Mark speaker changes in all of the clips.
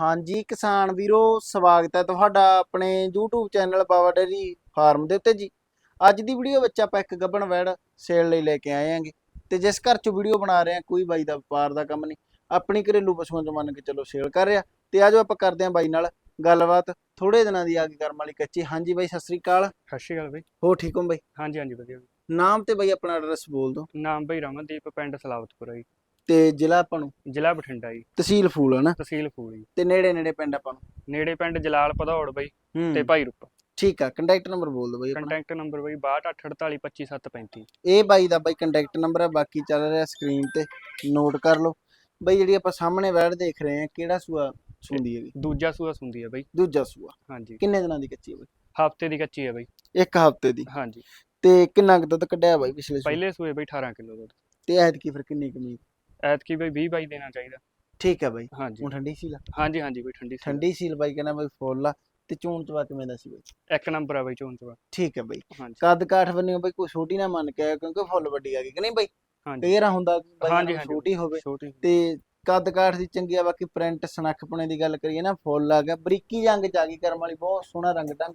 Speaker 1: ਹਾਂਜੀ ਕਿਸਾਨ ਵੀਰੋ ਸਵਾਗਤ ਹੈ ਤੁਹਾਡਾ ਆਪਣੇ YouTube channel Bawa dairy farm ਦੇ ਉੱਤੇ ਜੀ। ਅੱਜ ਦੀ ਵੀਡੀਓ ਵਿੱਚ ਆਪਾਂ ਇੱਕ ਗੱਬਣ ਵੈੜ ਸੇਲ ਲਈ ਲੈ ਕੇ ਆਏ ਆਂਗੇ ਤੇ ਜਿਸ ਘਰ 'ਚ ਵੀਡੀਓ ਬਣਾ ਰਹੇ ਆ ਕੋਈ ਬਾਈ ਦਾ ਵਪਾਰ ਦਾ ਕੰਮ ਨਹੀਂ। ਆਪਣੀ ਘਰੇਲੂ ਪਸ਼ੂਆਂ 'ਚ ਮੰਨ ਕੇ ਚਲੋ ਸੇਲ ਕਰ ਰਿਹਾ। ਤੇ ਆਜੋ ਆਪਾਂ ਕਰਦੇ ਆਂ ਬਾਈ ਨਾਲ ਗੱਲਬਾਤ। ਥੋੜੇ ਦਿਨਾਂ ਦੀ ਆ ਗਈ ਕਰਮ ਵਾਲੀ ਕੱਚੀ। ਹਾਂਜੀ ਬਾਈ ਸਤਿ ਸ੍ਰੀ ਅਕਾਲ।
Speaker 2: ਸਤਿ ਸ਼੍ਰੀ ਅਕਾਲ ਬਈ।
Speaker 1: ਹੋ ਠੀਕ ਹੋ ਬਾਈ?
Speaker 2: ਹਾਂਜੀ ਹਾਂਜੀ ਵਧੀਆ।
Speaker 1: ਨਾਮ ਤੇ ਬਾਈ ਆਪਣਾ ਐਡਰੈਸ ਬੋਲ ਦਿਓ।
Speaker 2: ਨਾਮ ਬਈ ਰਮਨਦੀਪ ਪਿੰਡ ਸਲਾਵਤਪੁਰਾ ਜੀ।
Speaker 1: ਤੇ ਜ਼ਿਲ੍ਹਾ ਆਪਾਂ ਨੂੰ?
Speaker 2: ਜ਼ਿਲ੍ਹਾ ਬਠਿੰਡਾ ਜੀ।
Speaker 1: ਤਹਿਸੀਲ ਫੂਲ ਹੈ ਨਾ
Speaker 2: ਤਹਿਸੀਲ ਫੂਲ ਜੀ।
Speaker 1: ਤੇ ਨੇੜੇ ਨੇੜੇ ਪਿੰਡ ਆਪਾਂ ਨੂੰ?
Speaker 2: ਨੇੜੇ ਪਿੰਡ ਜਲਾਲ ਭਦੌੜ ਬਈ
Speaker 1: ਹੂੰ।
Speaker 2: ਤੇ ਭਾਈ ਰੂਪ।
Speaker 1: ਠੀਕ ਆ ਕੰਟੈਕਟ ਨੰਬਰ ਬੋਲ ਦਿਓ ਬਾਈ ਆਪਣਾ।
Speaker 2: ਕੰਟੈਕਟ ਨੰਬਰ ਬਈ 6284825735
Speaker 1: ਇਹ ਬਾਈ ਦਾ ਬਾਈ ਕੰਟੈਕਟ ਨੰਬਰ ਹੈ ਬਾਕੀ ਚੱਲ ਰਿਹਾ ਸਕਰੀਨ ਤੇ ਨੋਟ ਕਰ ਲਓ। ਬਾਈ ਜਿਹੜੀ ਆਪਾਂ ਸਾਹਮਣੇ ਵੈੜ ਦੇਖ ਰਹੇ ਹਾਂ ਕਿਹੜਾ ਸੂਆ ਸੁੰਦੀ ਹੈਗੀ?
Speaker 2: ਦੂਜਾ ਸੂਆ ਸੁੰਦੀ ਹੈ ਬਈ।
Speaker 1: ਦੂਜਾ ਸੂਆ।
Speaker 2: ਹਾਂਜੀ।
Speaker 1: ਕਿੰਨੇ ਦਿਨਾਂ ਦੀ ਕੱਚੀ ਹੈ ਬਾਈ?
Speaker 2: ਹਫ਼ਤੇ ਦੀ ਕੱਚੀ ਹੈ ਬਈ।
Speaker 1: ਇੱਕ ਹਫ਼ਤੇ ਦੀ।
Speaker 2: ਹਾਂਜੀ।
Speaker 1: ਤੇ ਕਿੰਨਾ ਕੁ ਦੁੱਧ ਕੱਢਿਆ ਬਾਈ ਪਿਛਲੇ ਸੂਏ?
Speaker 2: ਪਹਿਲੇ ਸੂਏ ਬਈ 18 ਕਿਲੋ ਦੁੱਧ।
Speaker 1: ਤੇ ਐਤਕੀ ਫਿਰ ਕਿੰਨੀ ਕਮੀ
Speaker 2: ਐਤਕੀ ਬਈ 20 ਬਾਈ ਦੇਣਾ ਚਾਹੀਦਾ।
Speaker 1: ਠੀਕ ਹੈ ਬਾਈ
Speaker 2: ਹਾਂਜੀ।
Speaker 1: ਹੁਣ ਠੰਡੀ ਸੀਲ ਆ?
Speaker 2: ਹਾਂਜੀ ਹਾਂਜੀ ਬਈ ਠੰਡੀ ਸੀ
Speaker 1: ਠੰਡੀ ਸੀਲ ਬਾਈ ਕਹਿੰਦਾ ਬਾਈ ਫੁੱਲ ਆ ਤੇ ਚੂਣ ਚਵਾ ਕਿਵੇਂ ਦਾ ਸੀ ਬਾਈ?
Speaker 2: ਇੱਕ ਨੰਬਰ ਆ ਬਈ ਚੋਂ ਚਵਾ।
Speaker 1: ਠੀਕ ਹੈ ਬਾਈ।
Speaker 2: ਹਾਂਜੀ।
Speaker 1: ਕੱਦ ਕਾਠ ਬੰਨਿਓ ਬਾਈ ਕੋਈ ਛੋਟੀ ਨਾ ਮੰਨ ਕੇ ਆਇਓ ਕਿਉਂਕਿ ਫੁੱਲ ਵੱਡੀ ਆ ਗਈ ਕਿ ਨਹੀਂ ਬਾਈ?
Speaker 2: ਹਾਂਜੀ।
Speaker 1: ਵਾਰ ਹੁੰਦਾ ਕਿ ਬਾਈ
Speaker 2: ਹਾਂਜੀ,
Speaker 1: ਨਾਲ
Speaker 2: ਹਾਂਜੀ।
Speaker 1: ਛੋਟੀ ਹੋਵੇ।
Speaker 2: ਛੋਟੀ
Speaker 1: ਤੇ ਕੱਦ ਕਾਠ ਦੀ ਚੰਗੀ ਆ ਬਾਕੀ ਪ੍ਰਿੰਟ ਸਨੱਖਪਣੇ ਦੀ ਗੱਲ ਕਰੀਏ ਨਾ ਫੁੱਲ ਆ ਗਿਆ। ਬਰੀਕੀ ਜੰਗ ਚ ਆ ਗਈ ਕਰਮ ਵਾਲੀ ਬਹੁਤ ਸੋਹਣਾ ਰੰਗ ਢੰਗ।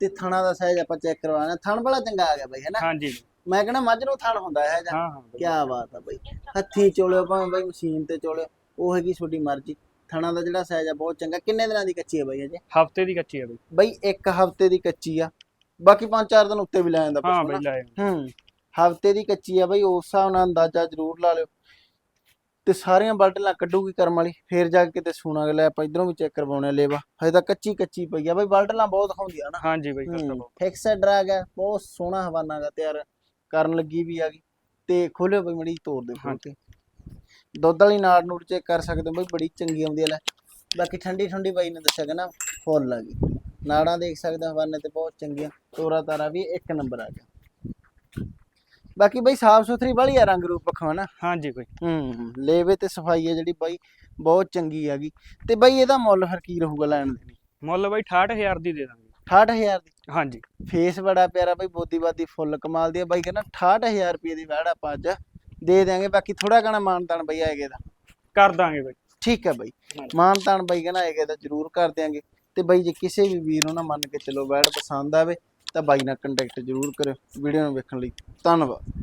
Speaker 1: ਤੇ ਥਣਾ ਦਾ ਸਾਈਜ਼ ਆਪਾਂ ਚੈੱਕ ਕਰਵਾਣਾ ਥਣ ਬੜਾ ਚੰਗਾ ਆ ਗਿਆ ਬਾਈ ਹੈਨਾ
Speaker 2: ਹਾਂਜੀ।
Speaker 1: ਮੈਂ ਕਹਿੰਦਾ ਮੱਝ ਨੂੰ ਥਣ ਹੁੰਦਾ ਹੈ ਜਾਂ
Speaker 2: ਹਾਂ ਹਾਂ ਬਈ।
Speaker 1: ਕੀ ਬਾਤ ਆ ਬਾਈ। ਹੱਥੀ ਚੋਲਿਓ ਭਾਵੇਂ ਬਾਈ ਮਸ਼ੀਨ ਤੇ ਚੋਲਿਓ ਉਹ ਹੈਗੀ ਤੁਹਾਡੀ ਮਰਜ਼ੀ। ਥਣਾ ਦਾ ਜਿਹੜਾ ਸਾਈਜ਼ ਆ ਬਹੁਤ ਚੰਗਾ। ਕਿੰਨੇ ਦਿਨਾਂ ਦੀ ਕੱਚੀ ਹੈ ਬਾਈ ਅਜੇ
Speaker 2: ਹਫ਼ਤੇ ਦੀ ਕੱਚੀ ਹੈ ਬਈ।
Speaker 1: ਬਾਈ ਇੱਕ ਹਫ਼ਤੇ ਦੀ ਕੱਚੀ ਆ। ਬਾਕੀ 5-4 ਦਿਨ ਉੱਤੇ ਵੀ ਲੈ ਜਾਂਦਾ
Speaker 2: ਹਾਂ ਬਈ। ਲੈ
Speaker 1: ਹੂੰ ਹਫ਼ਤੇ ਦੀ ਕੱਚੀ ਆ ਬਾਈ ਉਸ ਹਿਸਾਬ ਨਾਲ ਅੰਦਾਜ਼ਾ ਜ਼ਰੂਰ ਲਾ ਲਿਓ। ਤੇ ਸਾਰੀਆਂ ਬਲਟਲਾਂ ਕੱਢੂਗੀ ਕਰਮ ਵਾਲੀ ਫੇਰ ਜਾ ਕੇ ਕਿਤੇ ਸੂਣਾ ਅਗਲਾ ਆਪਾਂ ਇਧਰੋਂ ਵੀ ਚੈੱਕ ਕਰਵਾਉਣੇ ਆ ਲੇਵਾ। ਹਜੇ ਤਾਂ ਕੱਚੀ ਕੱਚੀ ਪਈ ਆ ਬਾਈ ਬਲਟਲਾਂ ਬਹੁਤ ਦਿਖਾਉਂਦੀ ਆ ਨਾ।
Speaker 2: ਹਾਂਜੀ ਬਈ
Speaker 1: ਫਿਕਸਡ ਡਰੈਗ ਹੈ ਬਹੁਤ ਸੋਹਣਾ ਹਵਾਨਾ ਗਾ ਤਿਆਰ। ਕਰਨ ਲੱਗੀ ਵੀ ਆ ਗਈ ਤੇ ਖੋਲਿਓ ਬਈ ਮੜੀ ਤੋੜ ਦੇ ਖੋਲ ਕੇ ਦੁੱਧ ਵਾਲੀ ਨਾੜ ਨੂੜ ਚੈੱਕ ਕਰ ਸਕਦੇ ਹੋ ਬਈ ਬੜੀ ਚੰਗੀ ਆਉਂਦੀ ਹੈ ਲੈ। ਬਾਕੀ ਠੰਡੀ ਠੰਡੀ ਬਾਈ ਨੇ ਦੱਸਿਆ ਕਿ ਨਾ ਫੁੱਲ ਆ ਗਈ ਨਾੜਾਂ ਦੇਖ ਸਕਦੇ ਹੋ ਹਵਾਨੇ ਤੇ ਬਹੁਤ ਚੰਗੀਆਂ। ਤੋਰਾ ਤਾਰਾ ਵੀ ਇੱਕ ਨੰਬਰ ਆ ਗਿਆ। ਬਾਕੀ ਬਈ ਸਾਫ਼ ਸੁਥਰੀ ਵਾਲੀ ਆ ਰੰਗ ਰੂਪ ਪੱਖੋਂ
Speaker 2: ਹਾਂਜੀ ਬਈ।
Speaker 1: ਹੂੰ ਲੇਵੇ ਤੇ ਸਫ਼ਾਈ ਹੈ ਜਿਹੜੀ ਬਾਈ ਬਹੁਤ ਚੰਗੀ ਹੈਗੀ ਤੇ ਬਾਈ ਇਹਦਾ ਮੁੱਲ ਫਿਰ ਕੀ ਰਹੂਗਾ ਲੈਣ ਦੇ?
Speaker 2: ਮੁੱਲ ਬਈ 68000 ਦੀ ਦੇ ਦਾਂਗੇ।
Speaker 1: 68000 ਦੀ।
Speaker 2: ਹਾਂਜੀ।
Speaker 1: ਫੇਸ ਬੜਾ ਪਿਆਰਾ ਬਈ ਬੋਦੀਵਾਦੀ ਫੁੱਲ ਕਮਾਲ ਦੀ ਆ ਬਾਈ ਕਹਿੰਦਾ 68000 ਰੁਪਏ ਦੀ ਵੈੜ ਆਪਾਂ ਅੱਜ। ਦੇ ਦਿਆਂਗੇ ਬਾਕੀ ਥੋੜਾ ਘਣਾ ਮਾਨਤਾਨ ਬਈ ਆਏਗੇ ਦਾ।
Speaker 2: ਕਰ ਦਾਂਗੇ ਬਈ।
Speaker 1: ਠੀਕ ਹੈ ਬਾਈ।
Speaker 2: ਹਾਂਜੀ।
Speaker 1: ਮਾਨਤਾਨ ਬਾਈ ਕਹਿੰਦਾ ਆਏਗੇ ਦਾ ਜ਼ਰੂਰ ਕਰ ਦਿਆਂਗੇ। ਤੇ ਬਾਈ ਜੇ ਕਿਸੇ ਵੀ ਵੀਰ ਨੂੰ ਨਾ ਮੰਨ ਕੇ ਚਲੋ ਵੈੜ ਪਸੰਦ ਆਵੇ ਤਾਂ ਬਾਈ ਨਾਲ ਕੰਟੈਕਟ ਜ਼ਰੂਰ ਕਰਿਓ। ਵੀਡੀਓ ਨੂੰ ਵੇਖਣ ਲਈ ਧੰਨਵਾਦ।